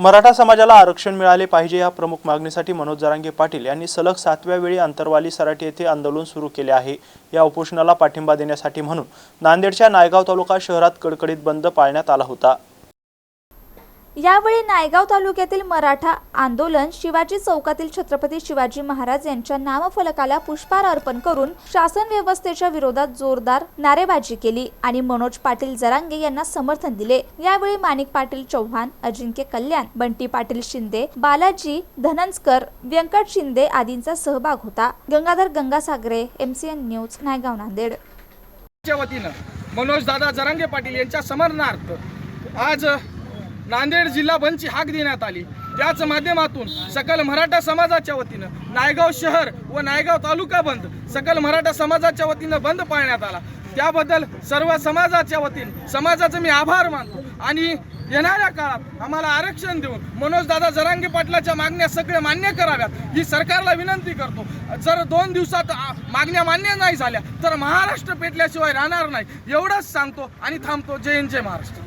मराठा समाजाला आरक्षण मिळाले पाहिजे या प्रमुख मागणीसाठी मनोज जरांगे पाटील यांनी सलग सातव्या वेळी अंतरवाली सराटी येथे आंदोलन सुरू केले आहे. या उपोषणाला पाठिंबा देण्यासाठी म्हणून नांदेडच्या नायगाव तालुका शहरात कडकडीत बंद पाळण्यात आला होता. यावेळी नायगाव तालुक्यातील मराठा आंदोलन शिवाजी चौकातील छत्रपती शिवाजी महाराज यांच्या नामफलकाला पुष्पहार अर्पण करून शासन व्यवस्थेच्या विरोधात जोरदार नारेबाजी केली आणि मनोज पाटील जरांगे यांना समर्थन दिले. यावेळी माणिक पाटील चव्हाण अजिंक्य कल्याण बंटी पाटील शिंदे बालाजी धनंजकर व्यंकट शिंदे आदींचा सहभाग होता. Gangadhar Gangasagare MCN news Naigaon Nanded. वतीनं मनोज दादा जरांगे पाटील यांच्या समर्थनार्थ आज नांदेड जिल्हा बंदची हाक देण्यात आली. त्याच माध्यमातून सकल मराठा समाजाच्या वतीनं नायगाव शहर व नायगाव तालुका बंद सकल मराठा समाजाच्या वतीनं बंद पाळण्यात आला. त्याबद्दल सर्व समाजाच्या वतीनं समाजाचं मी आभार मानतो. आणि येणाऱ्या काळात आम्हाला आरक्षण देऊन मनोज दादा जरांगे पाटलाच्या मागण्या सगळे मान्य कराव्यात ही सरकारला विनंती करतो. जर दोन दिवसात आ, मागण्या मान्य नाही झाल्या तर महाराष्ट्र पेटल्याशिवाय राहणार नाही. एवढंच सांगतो आणि थांबतो. जय हिंद जय महाराष्ट्र.